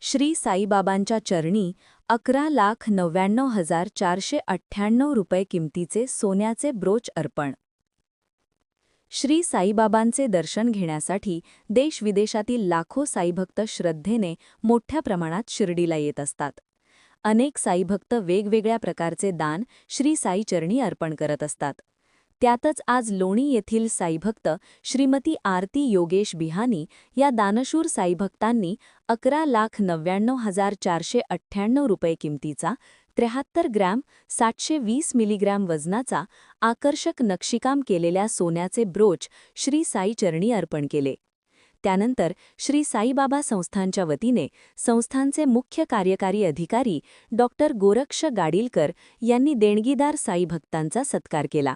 श्री साईबाबांच्या चरणी अकरा लाख नव्याण्णव हजार चारशे अठ्ठ्याण्णव रुपये किमतीचे सोन्याचे ब्रोच अर्पण. श्री साईबाबांचे दर्शन घेण्यासाठी देशविदेशातील लाखो साईभक्त श्रद्धेने मोठ्या प्रमाणात शिर्डीला येत असतात. अनेक साईभक्त वेगवेगळ्या प्रकारचे दान श्री साईचरणी अर्पण करत असतात. त्यातच आज लोणी येथील साईभक्त श्रीमती आरती योगेश बिहानी या दानशूर साईभक्तांनी अकरा लाख नव्याण्णव हजार चारशे अठ्ठ्याण्णव रुपये किमतीचा त्र्याहत्तर ग्रॅम सातशे वीस मिलीग्रॅम वजनाचा आकर्षक नक्षीकाम केलेल्या सोन्याचे ब्रोच श्री साईचरणी अर्पण केले. त्यानंतर श्री साईबाबा संस्थांच्या वतीने संस्थांचे मुख्य कार्यकारी अधिकारी डॉक्टर गोरक्ष गाडीलकर यांनी देणगीदार साईभक्तांचा सत्कार केला.